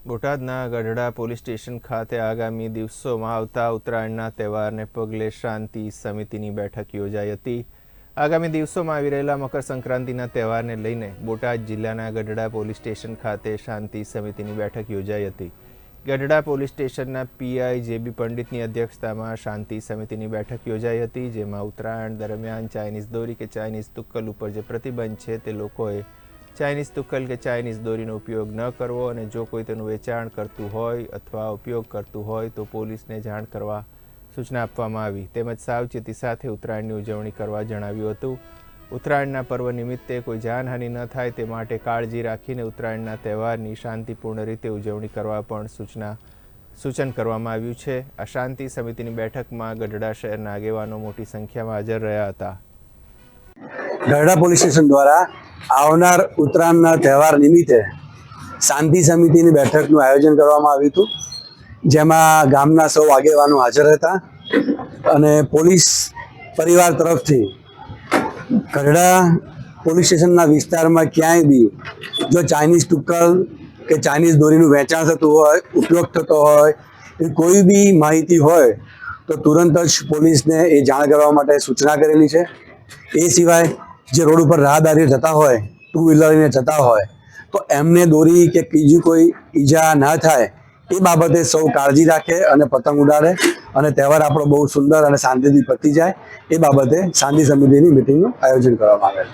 બોટાદના Gadhada police station ખાતે આગામી દિવસોમાં આવતા ઉત્તરાયણના તહેવારને પગલે શાંતિ સમિતિની બેઠક યોજાઈ હતી. આગામી દિવસોમાં આવી રહેલા મકર સંક્રાંતિના તહેવારને લઈને બોટાદ જિલ્લાના ગઢડા પોલીસ સ્ટેશન ખાતે શાંતિ સમિતિની બેઠક યોજાઈ હતી. ગઢડા પોલીસ સ્ટેશનના પીઆઈ જેબી પંડિતની અધ્યક્ષતામાં શાંતિ સમિતિની બેઠક યોજાઈ હતી, જેમાં ઉત્તરાયણ દરમિયાન ચાઇનીઝ દોરી કે ચાઇનીઝ તુક્કલ ઉપર જે પ્રતિબંધ છે તે લોકોએ ચાઇનીઝ તુક્કલ કે ચાઇનીઝ દોરીનો ઉપયોગ ન કરવો અને જો કોઈ તેનું વેચાણ કરતું હોય અથવા ઉપયોગ કરતું હોય તો પોલીસને જાણ કરવા સૂચના આપવામાં આવી. તેમજ સાવચેતી સાથે ઉત્તરાયણની ઉજવણી કરવા જણાવ્યું હતું. ઉત્તરાયણના પર્વ નિમિત્તે કોઈ જાનહાનિ ન થાય તે માટે કાળજી રાખીને ઉત્તરાયણના તહેવારની શાંતિપૂર્ણ રીતે ઉજવણી કરવા પણ સૂચના, સૂચન કરવામાં આવ્યું છે. આ શાંતિ સમિતિની બેઠકમાં ગઢડા શહેરના આગેવાનો મોટી સંખ્યામાં હાજર રહ્યા હતા. ગઢડા પોલીસ સ્ટેશન દ્વારા આવનાર ઉત્તરાયણના તહેવાર નિમિત્તે શાંતિ સમિતિની બેઠકનું આયોજન કરવામાં આવ્યું હતું, જેમાં ગામના સૌ આગેવાનો હાજર હતા અને પોલીસ પરિવાર તરફથી ગઢડા પોલીસ સ્ટેશનના વિસ્તારમાં ક્યાંય બી જો ચાઇનીઝ ટુક્કલ કે ચાઇનીઝ દોરીનું વેચાણ થતું હોય, ઉપયોગ થતો હોય, એ કોઈ બી માહિતી હોય, તો તુરંત જ પોલીસને એ જાણ કરવા માટે સૂચના કરેલી છે. એ સિવાય જે રોડ ઉપર રાહદારી જતા હોય ટુ વ્હીલર લઈને જતા હોય, તો એમને દોરી કે બીજી કોઈ ઈજા ના થાય, એ બાબતે સૌ કાળજી રાખે અને પતંગ ઉડાડે અને તહેવાર આપણો બહુ સુંદર અને શાંતિથી પતી જાય, એ બાબતે શાંતિ સમિતિની મિટિંગનું આયોજન કરવામાં આવેલ